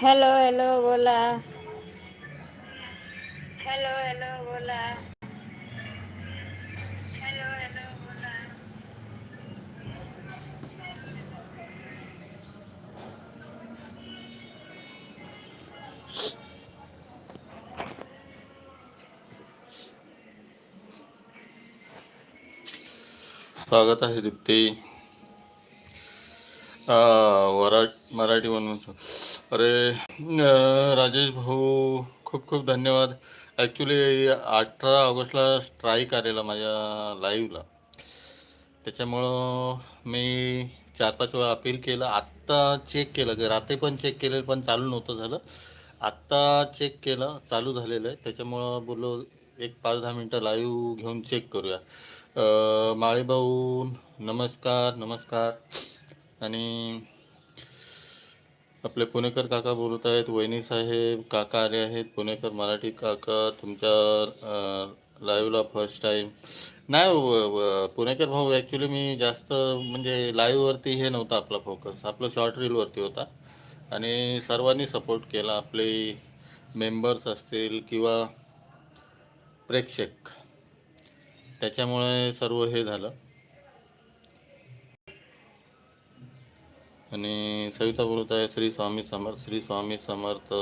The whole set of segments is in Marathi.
Hello, hello, hola. Hello, hello, hola. स्वागत आहे दीप्ती वरा मराठी म्हणून. अरे राजेश भाऊ खूप खूप धन्यवाद. ॲक्च्युली अठरा ऑगस्टला स्ट्राईक आलेला माझ्या लाईव्हला त्याच्यामुळं मी चार पाच वेळा अपील केलं. आत्ता चेक केलं. की रात्री पण चेक केलेलं पण चालू नव्हतं झालं. आत्ता चेक केलं. चालू झालेलं आहे. त्याच्यामुळं बोललो एक पाच दहा मिनटं लाईव्ह घेऊन चेक करूया. अं, माळी भाऊ नमस्कार नमस्कार. आणि आपले पुणेकर काका बोलत आहेत वहिनी साहेब काका आले आहेत पुणेकर मराठी काका तुमच्या लाईव्हला फर्स्ट टाईम नाही पुणेकर भाऊ ॲक्च्युली मी जास्त म्हणजे लाईव्हवरती हे नव्हतं आपला फोकस आपलं शॉर्ट रीलवरती होता. आणि सर्वांनी सपोर्ट केला. आपले मेंबर्स असतील किंवा प्रेक्षक. त्याच्यामुळे सर्व हे झालं. आणि सविता बोलत आहे श्री स्वामी समर्थ श्री स्वामी समर्थ.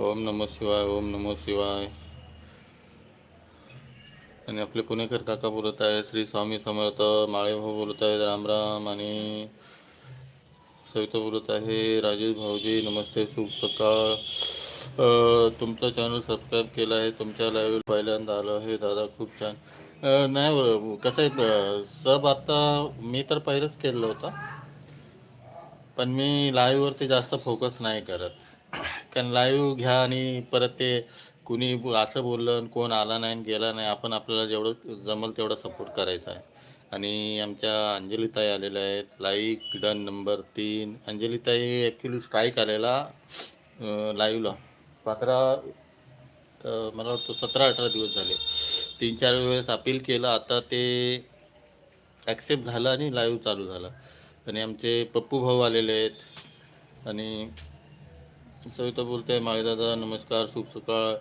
ओम नमो शिवाय ओम नमो शिवाय. आणि आपले पुणेकर काका बोलत आहे श्री स्वामी समर्थ. माळेभाऊ बोलत आहेत राम. आणि सविता बोलत आहे राजेश भाऊजी नमस्ते शुभ सकाळ. तुमचा चॅनल सबस्क्राईब केला आहे तुमच्या लाईव्ह पहिल्यांदा आलं आहे. दादा खूप छान. नाही कसं आहे सब आता मी तर पहिलंच केलं होतं. पण मी लाईव्हवरती जास्त फोकस नाही करत. कारण लाईव्ह घ्या आणि परत ते कुणी असं बोललं कोण आला नाही आणि गेला नाही आपण आपल्याला जेवढं जमल तेवढा सपोर्ट करायचा आहे. आणि आमच्या अंजलीताई आलेल्या आहेत. लाईक डन नंबर तीन. अंजलीताई ॲक्च्युली स्ट्राईक आलेला लाईव्हला पंधरा मला वाटतं सतरा अठरा दिवस झाले. तीन चार वेळेस अपील केलं. आता ते ॲक्सेप्ट झालं आणि लाईव्ह चालू झाला. आणि आमचे पप्पू भाऊ आलेले आहेत. आणि सविता बोलते माळेदादा नमस्कार शुभ सकाळ.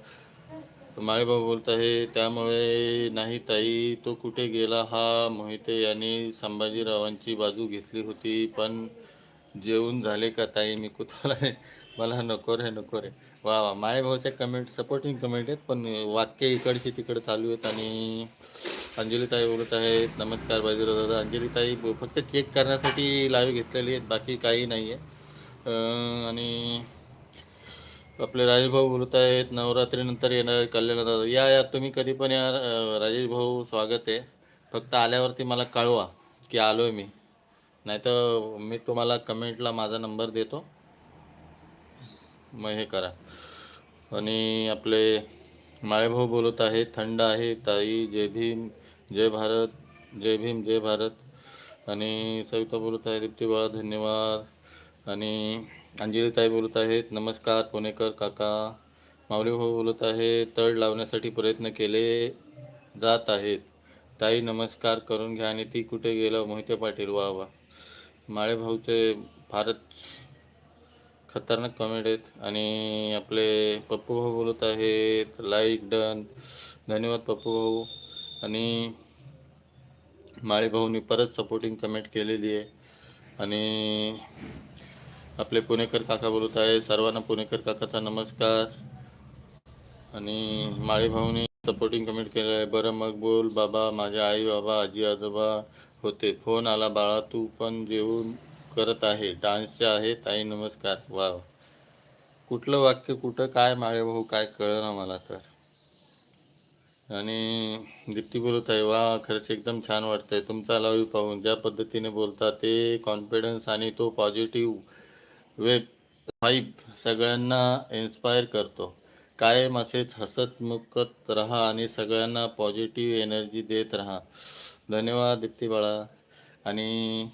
माळेभाऊ बोलत आहे त्यामुळे नाही ताई तो कुठे गेला हा मोहिते यांनी संभाजीरावांची बाजू घेतली होती पण जेवून झाले का ताई? मी कुतूहल आहे मला नको रे नको रे वा वा. माळीभाऊच्या कमेंट सपोर्टिंग कमेंट आहेत पण वाक्य इकडची तिकडे चालू आहेत आणि अंजलीताई बोलत आहेत नमस्कार बाजीराव दादा. अंजलीताई फक्त चेक करण्यासाठी लाईव्ह घेतलेली आहेत बाकी काही नाही आहे आणि आपले राजेश भाऊ बोलत आहेत नवरात्रीनंतर येणार कल्याण दादा. या या तुम्ही कधी पण या राजेश भाऊ स्वागत आहे. फक्त आल्यावरती मला कळवा की आलो आहे मी. नाही तर मी तुम्हाला कमेंटला माझा नंबर देतो. मग हे करा. आणि आपले माळेभाऊ बोलत आहेत थंड आहे ताई जय भीम जय भारत जय भीम जय भारत. आणि सविता बोलत आहे दीप्ती बाळा धन्यवाद. आणि अंजलीताई बोलत आहेत नमस्कार पुणेकर काका. माऊली भाऊ बोलत आहे तळ लावण्यासाठी प्रयत्न केले जात आहेत. ताई नमस्कार करून घ्या. आणि ती कुठे गेलं? मोहिते पाटील वा वा. माळेभाऊचे फारच खतरनाक कमेंट आहेत. आणि आपले पप्पू भाऊ बोलत आहेत लाईक डन धन्यवाद पप्पू भाऊ. आणि माळे भाऊनी परत सपोर्टिंग कमेंट केलेली आहे. आणि आपले पुणेकर काका बोलत आहे सर्वांना पुणेकर काकाचा नमस्कार. आणि माळीभाऊनी सपोर्टिंग कमेंट केलं आहे. बरं मग बोल बाबा माझ्या आई बाबा आजी आजोबा होते. फोन आला बाळा तू पण जेवून करत आहे. डान्सचे आहे. ताई नमस्कार. वा कुठलं वाक्य कुठं काय माळे भाऊ काय कळलं ना मला तर. आणि दीप्ती बोलत आहे वा खरंच एकदम छान वाटतंय. तुमचा लावी पाहून. ज्या पद्धतीने बोलता ते कॉन्फिडन्स आणि तो पॉझिटिव्ह वेब फाईब सगळ्यांना इन्स्पायर करतो. कायम असेच हसत मुकत राहा आणि सगळ्यांना पॉझिटिव्ह एनर्जी देत राहा. धन्यवाद दीप्ती बाळा. आणि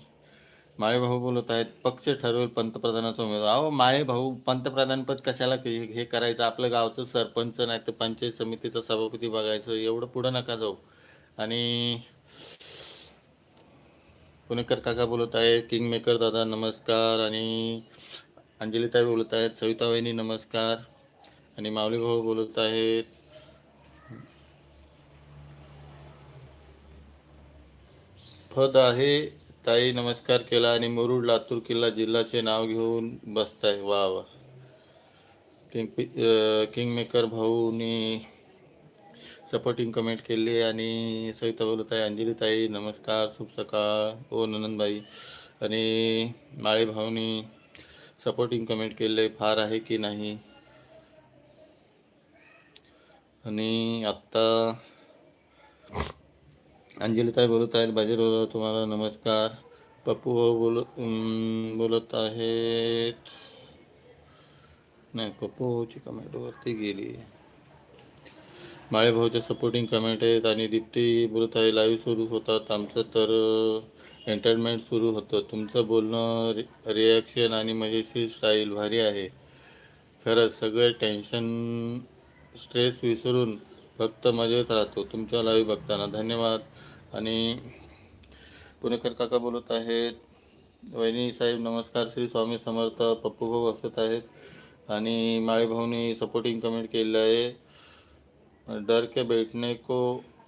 माळे भाऊ बोलत आहेत पक्ष ठरवेल पंतप्रधानाचा उमेदवार. अहो माळे भाऊ पंतप्रधानपद कशाला हे हे करायचं? आपलं गावचं सरपंच नाही तर पंचायत समितीचा सभापती बघायचं एवढं पुढं नका जाऊ. आणि पुणेकर काका बोलत आहेत किंग मेकर दादा नमस्कार आणि अंजलीताई बोलत आहेत सविता वहिनी नमस्कार. आणि माऊली भाऊ बोलत आहेत. फद आहे ताई नमस्कार केला आणि मुरुड लातूर किल्ला जिल्ह्याचे नाव घेऊन बसताय. वा वा. किंग किंग मेकर भाऊनी सपोर्टिंग कमेंट केली आहे आणि सविता बोलत आहे अंजली ताई नमस्कार शुभ सकाळ. ओ ननंदबाई आणि माळे भाऊनी सपोर्टिंग कमेंट केले फार आहे की नाही? आणि आत्ता अंजलीताई बोलत आहेत. बाजीराव तुम्हाला नमस्कार. पप्पू भाऊ बोल बोलत आहेत. नाही पप्पू भाऊची कमेंट वरती गेली. माळे भाऊच्या सपोर्टिंग कमेंट आहेत आणि दीप्ती बोलत आहे लाईव्ह सुरू होतात आमचं तर एंटरटेनमेंट सुरू होतं. तुमचं बोलणं रि रिॲक्शन आणि मजेशीर स्टाईल भारी आहे. खरंच सगळे टेन्शन स्ट्रेस विसरून फक्त मजेत राहतो. तुमच्या लाईव्ह बघताना धन्यवाद. आणि पुणेकर काका बोलत आहेत. वहिनी साहेब नमस्कार. श्री स्वामी समर्थ पप्पू भाऊ हसत आहेत. आणि माळेभाऊनी सपोर्टिंग कमेंट केलं आहे. डर के बैठने को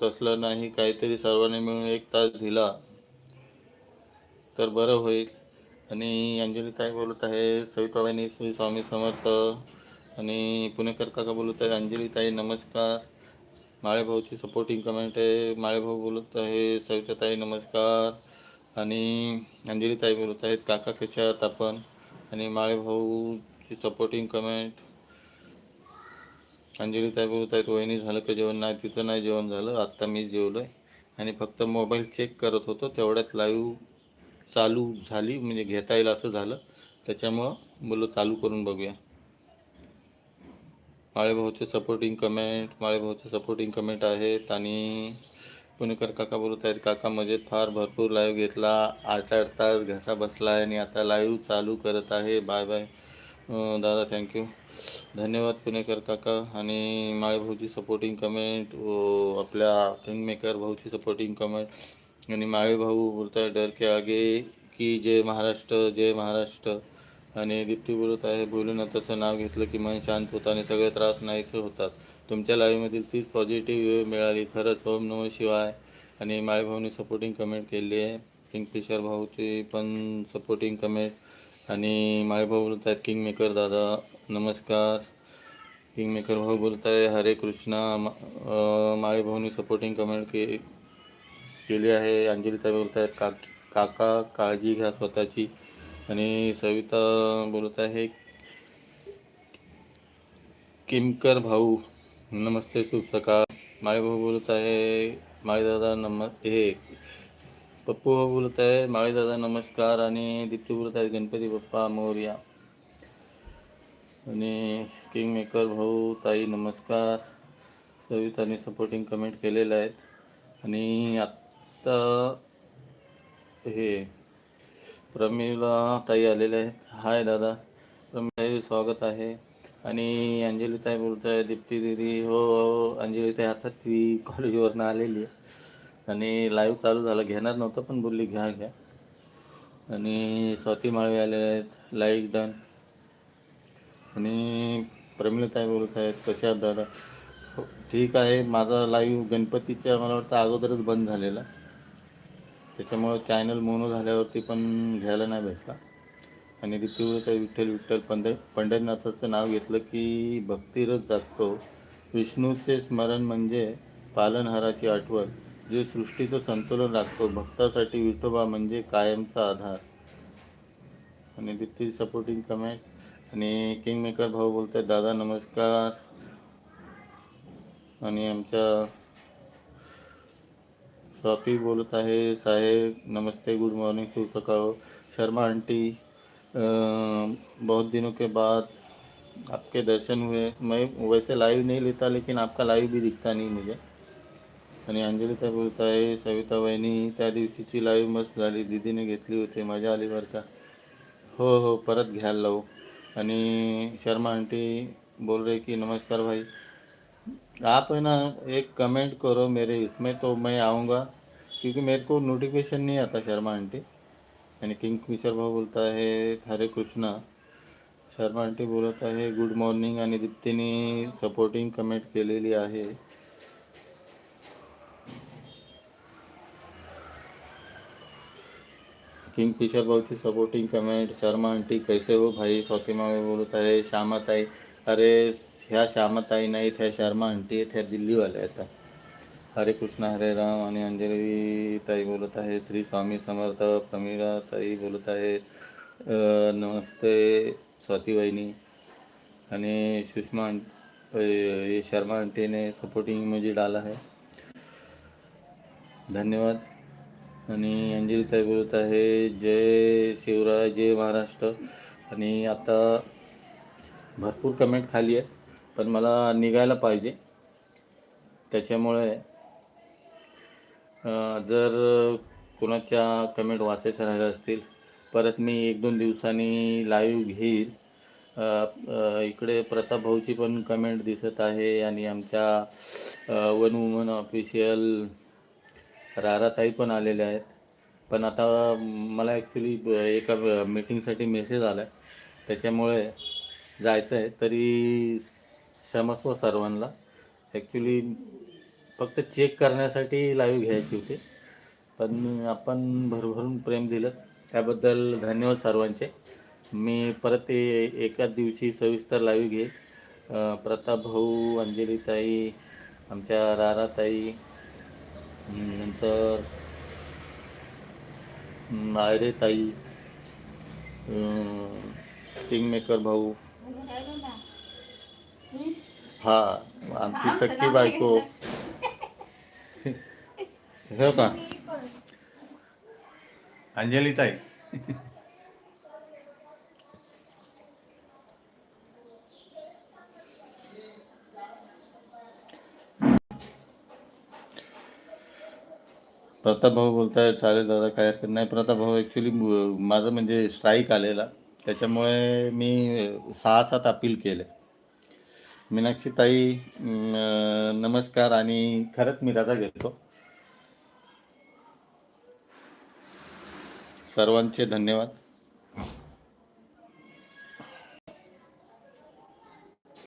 तसलं नाही काहीतरी सर्वांनी मिळून एक तास दिला तर बरं होईल. आणि अंजली ताई बोलत आहे सविता वहिनी श्री स्वामी समर्थ. आणि पुणेकर काका बोलत आहेत अंजली ताई नमस्कार. माळेभाऊची सपोर्टिंग कमेंट आहे. माळेभाऊ बोलत आहे सविताताई नमस्कार. आणि अंजली ताई बोलत आहेत काका कशा आहात आपण? आणि माळेभाऊची सपोर्टिंग कमेंट अंजलीताई बोलत आहेत वहिनी झालं का जेवण? नाही तिचं नाही जेवण झालं. आत्ता मी जेवलो आहे आणि फक्त मोबाईल चेक करत होतो. तेवढ्यात लाईव्ह चालू झाली. म्हणजे घेता येईल असं झालं. त्याच्यामुळं बोललो चालू करून बघूया. माळेभाऊचे सपोर्टिंग कमेंट माळेभाऊचे सपोर्टिंग कमेंट आहेत आणि पुणेकर काका बोलत आहेत काका मजेत फार भरपूर लाईव्ह घेतला. आठ आठ तास घसा बसला आहे आणि आता लाईव्ह चालू करत आहे. बाय बाय दादा थँक्यू धन्यवाद पुणेकर काका आणि माळेभाऊची सपोर्टिंग कमेंट आपल्या किंगमेकर भाऊची सपोर्टिंग कमेंट आणि माळेभाऊ बोलत आहे डर के आगे की जय महाराष्ट्र जय महाराष्ट्र. आणि दीप्ती बोलत आहे भोलेनाथाचं नाव घेतलं की मन शांत होतं आणि सगळे त्रास नाहीसे होतात. तुमच्या लाईव्हमधील तीच पॉझिटिव्ह वेळ मिळाली. खरंच ओम नमः शिवाय. आणि माळेभाऊनी सपोर्टिंग कमेंट केली आहे. किंगफिशर भाऊची पण सपोर्टिंग कमेंट आणि माळेभाऊ बोलत आहेत किंग मेकर दादा नमस्कार. किंग मेकर भाऊ बोलत आहे हरे कृष्णा. मा- भाऊनी सपोर्टिंग कमेंट के केली आहे. अंजलीताई बोलत आहेत का काका काळजी घ्या स्वतःची. आणि सविता बोलत आहे किमकर भाऊ. नमस्ते शुभ सकाळ भाऊ बोलत आहे माळेदादा नम हे पप्पू भाऊ बोलत आहे माळेदादा नमस्कार आणि दीप्ती बोलत आहे गणपती बाप्पा मोर्या. आणि किंग मेकर भाऊ ताई नमस्कार. सविताने सपोर्टिंग कमेंट केलेलं आहेत. आणि आत्ता हे प्रमिला ताई आलेले आहेत. हाय दादा. प्रमिलाई स्वागत आहे. आणि अंजली ताई बोलत आहे दीप्ती दिदी हो हो, हो. अंजली ताई आता ती कॉलेजवरनं आलेली आहे. आणि लाईव्ह चालू झालं. घेणार नव्हतं पण बोलली घ्या घ्या. आणि स्वाती माळवे आलेले आहेत. लाईक डन आणि प्रमिला ताई बोलत आहेत कशा दादा? हो, ठीक आहे. माझा लाईव्ह गणपतीच्या मला वाटतं अगोदरच बंद झालेला. त्याच्यामुळं चॅनल मोनो झाल्यावरती पण घ्यायला नाही भेटला. आणि ऋतुव्रत विठ्ठल विठ्ठल पंढर पंढरनाथाचं नाव घेतलं की भक्तीरच जागतो. विष्णूचे स्मरण म्हणजे पालनहाराची आठवण. जे सृष्टीचं संतुलन राखतो भक्तासाठी विठोबा म्हणजे कायमचा आधार. आणि दीप्ती सपोर्टिंग कमेंट आणि किंग मेकर भाऊ बोलतात दादा नमस्कार. आणि आमच्या स्वाती बोलत आहे. साहेब नमस्ते गुड मॉर्निंग शुभ सकाळ शर्मा आंटी अ, बहुत दिनों के बाद आपके दर्शन हुए. मैं वैसे लाइव नहीं लेता लेकिन आपका लाइव भी दिखता नहीं मुझे. आणि अंजलिता बोलत आहे सविता वहिनी त्या दिवशीची लाईव्ह मस्त झाली. दीदीने घेतली होती मज़ा आली बरं का. हो हो परत घ्यायला लावू. आणि शर्मा आंटी बोल रहे कि नमस्कार भाई. आप है ना एक कमेंट करो मेरे इसमें तो मैं आऊँगा. क्योंकि मेरे को नोटिफिकेशन नहीं आता शर्मा आंटी। आणि किंग फिशर भाऊ बोलता है, हरे कृष्णा। शर्मा आंटी बोलत आहे गुड मॉर्निंग आणि दीप्तीने सपोर्टिंग कमेंट केलेली आहे किंग फिशर भाऊची सपोर्टिंग कमेंट शर्मा आंटी, कैसे हो भाई? स्वाती मामे बोलत आहे श्यामाताई अरे ह्या श्यामाताई नाहीत ह्या शर्मा आंटी आहेत ह्या दिल्लीवाल्या आहेत हरे कृष्ण हरे राम आणि अंजली ताई बोलत आहे. श्री स्वामी समर्थ प्रमीळा ताई बोलत आहे. नमस्ते स्वाती वहिनी आणि सुषमा ये शर्मा आंटी ने सपोर्टिंग मुझे डाला है धन्यवाद. आणि अंजली ताई बोलत आहे जय शिवराय जय महाराष्ट्र. आणि आता भरपूर कमेंट खाली आहे पण मला निघायला पाहिजे. त्याच्यामुळे जर कोणाच्या कमेंट वाचायच्या राहिल्या असतील परत मी एक दोन दिवसांनी लाईव्ह घेईल. इकडे प्रताप भाऊची पण कमेंट दिसत आहे आणि आमच्या वन वुमन ऑफिशियल राराताई पण आलेल्या आहेत. पण आता मला ॲक्च्युली एका मीटिंगसाठी मेसेज आला आहे त्याच्यामुळे जायचं आहे तरी क्षमस्व सर्वांना. ॲक्च्युली फक्त चेक करण्यासाठी लाईव्ह घ्यायची होती. पण आपण भरभरून प्रेम दिलं. त्याबद्दल धन्यवाद सर्वांचे. मी परत एकाच दिवशी सविस्तर लाईव्ह घेईल. प्रताप भाऊ अंजलीताई आमच्या राराताई नंतर हम्म, आयरे ताई किंगमेकर भाऊ. हा आमची सख्खी बायको. हो का अंजली ताई प्रताप भाऊ बोलताय चालेल दादा काय हरकत नाही. प्रताप भाऊ ॲक्च्युली माझं म्हणजे स्ट्राईक आलेला. त्याच्यामुळे मी सहा सात अपील केले. मीनाक्षी ताई नमस्कार आणि खरंच मी रजा घेतो सर्वांचे धन्यवाद.